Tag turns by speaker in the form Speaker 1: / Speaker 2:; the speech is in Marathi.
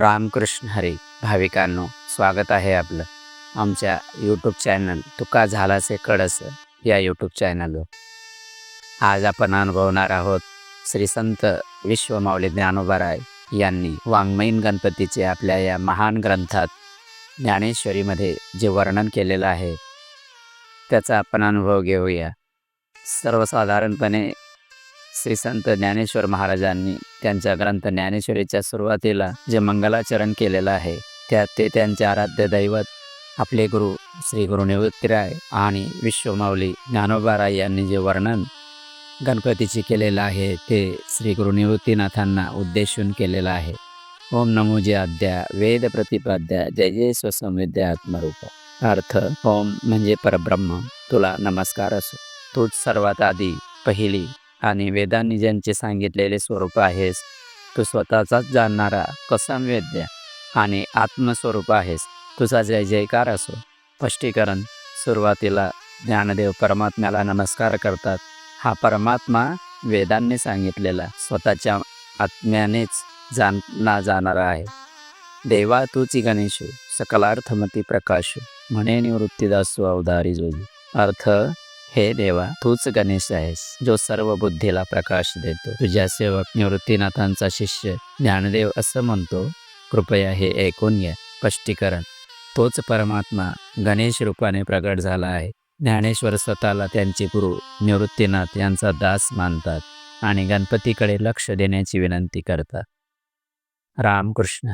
Speaker 1: रामकृष्ण हरी. भाविकांनो स्वागत आहे आपलं. आमच्या यूट्यूब चॅनल तुका झालासे कळस या यूट्यूब चॅनलवर आज आपण अनुभवणार आहोत श्री संत विश्वमाऊली ज्ञानोबाराय यांनी वाङ्मयीन गणपतीचे आपल्या या महान ग्रंथात ज्ञानेश्वरीमध्ये जे वर्णन केलेलं आहे त्याचा आपण अनुभव घेऊया. सर्वसाधारणपणे श्री संत ज्ञानेश्वर महाराजांनी त्यांच्या ग्रंथ ज्ञानेश्वरीच्या सुरुवातीला जे मंगलाचरण केलेलं आहे त्यात ते त्यांचे आराध्य दैवत आपले गुरु श्री गुरु निवृत्तीराय आणि विश्वमाऊली ज्ञानोबाराय यांनी जे वर्णन गणपतीचे केलेलं आहे ते श्री गुरु निवृत्तीनाथांना उद्देशून केलेलं आहे. ओम नमो जे आद्या वेद प्रतिपाद्या जय जय स्वसंविद्या आत्मरूप. अर्थ ओम म्हणजे परब्रह्म. तुला नमस्कार असो. तूच सर्वात आधी पहिली आणि वेदांनी ज्यांचे सांगितलेले स्वरूप आहेस तू स्वतःचाच जाणणारा कसंवेद्य आणि आत्मस्वरूप आहेस. तुझा जय जयकार असो. स्पष्टीकरण सुरुवातीला ज्ञानदेव परमात्म्याला नमस्कार करतात. हा परमात्मा वेदांनी सांगितलेला स्वतःच्या आत्म्यानेच जाणला जाणारा आहे. देवा तूच गणेशू सकलार्थमती प्रकाशू म्हणे निवृत्तीदासू अवधारी जोगी अर्थ हे देवा तूच गणेश आहेस जो सर्व बुद्धीला प्रकाश देतो. तुझ्या सेवक निवृत्तीनाथांचा शिष्य ज्ञानदेव असं म्हणतो. कृपया हे ऐकून घ्या स्पष्टीकरण. तोच परमात्मा गणेश रूपाने प्रगट झाला आहे. ज्ञानेश्वर स्वतःला त्यांचे गुरु निवृत्तीनाथ यांचा दास मानतात आणि गणपतीकडे लक्ष देण्याची विनंती करतात. रामकृष्ण.